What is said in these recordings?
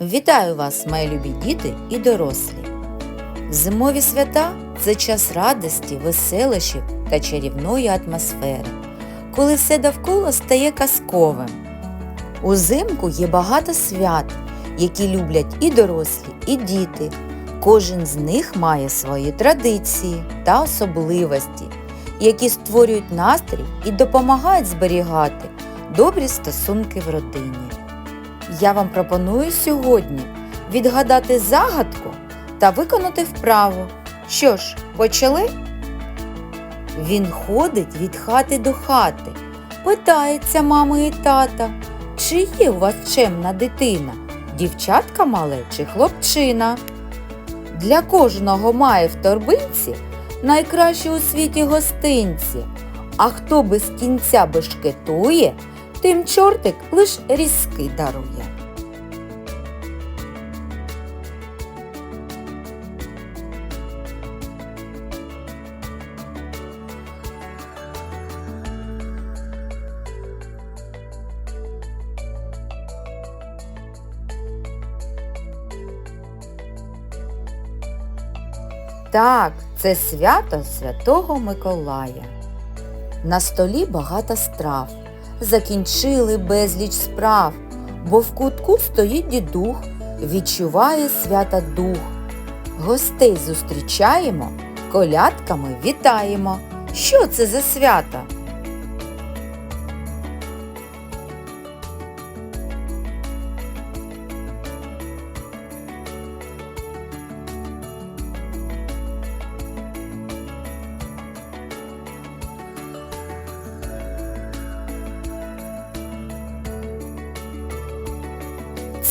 Вітаю вас, мої любі діти і дорослі! Зимові свята це час радості, веселощів та чарівної атмосфери, коли все довкола стає казковим. Узимку є багато свят, які люблять і дорослі, і діти. Кожен з них має свої традиції та особливості, які створюють настрій і допомагають зберігати добрі стосунки в родині. Я вам пропоную сьогодні відгадати загадку та виконати вправу. Що ж, почали? Він ходить від хати до хати, питається мами і тата, чи є у вас чемна дитина, дівчатка мале чи хлопчина. Для кожного має в торбинці найкращі у світі гостинці, а хто без кінця бешкетує, тим чортик лиш різки дарує. Так, це свято Святого Миколая. На столі багато страв. Закінчили безліч справ, бо в кутку стоїть дідух, відчуває свята дух. Гостей зустрічаємо, колядками вітаємо. Що це за свято?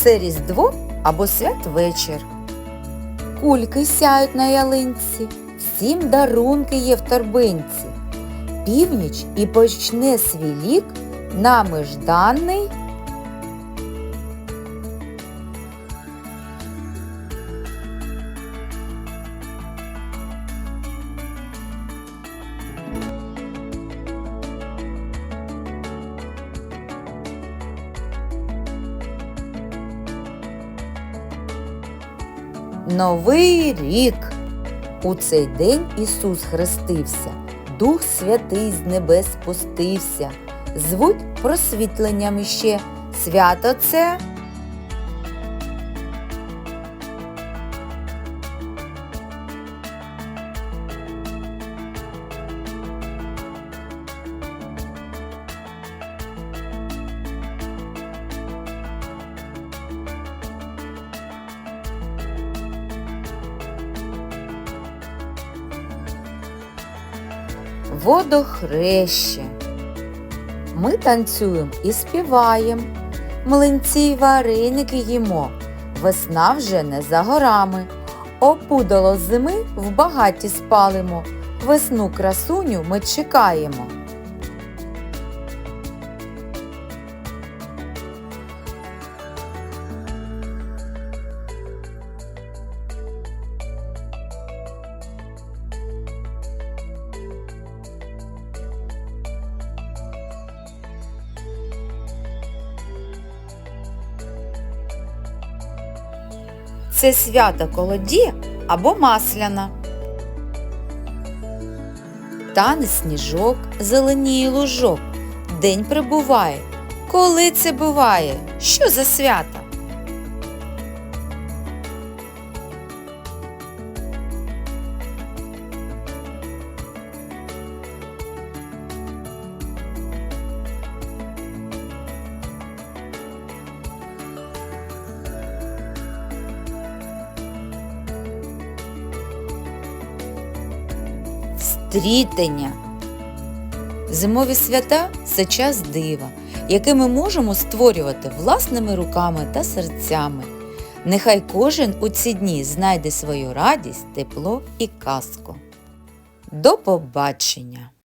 Це Різдво або святвечір. Кульки сяють на ялинці, всім дарунки є в торбинці. Північ і почне свій лік нами жданий. Новий рік. У цей день Ісус хрестився, Дух Святий з небес спустився. Звуть просвітленням іще. Свято це. Водохреще. Ми танцюємо і співаємо, млинці й вареники їмо. Весна вже не за горами. Опудало зими в багаті спалимо. Весну красуню ми чекаємо. Це свято колоді або масляна. Тане сніжок, зеленіє лужок. День прибуває. Коли це буває? Що за свято? Стрітення. Зимові свята це час дива, яке ми можемо створювати власними руками та серцями. Нехай кожен у ці дні знайде свою радість, тепло і казку. До побачення!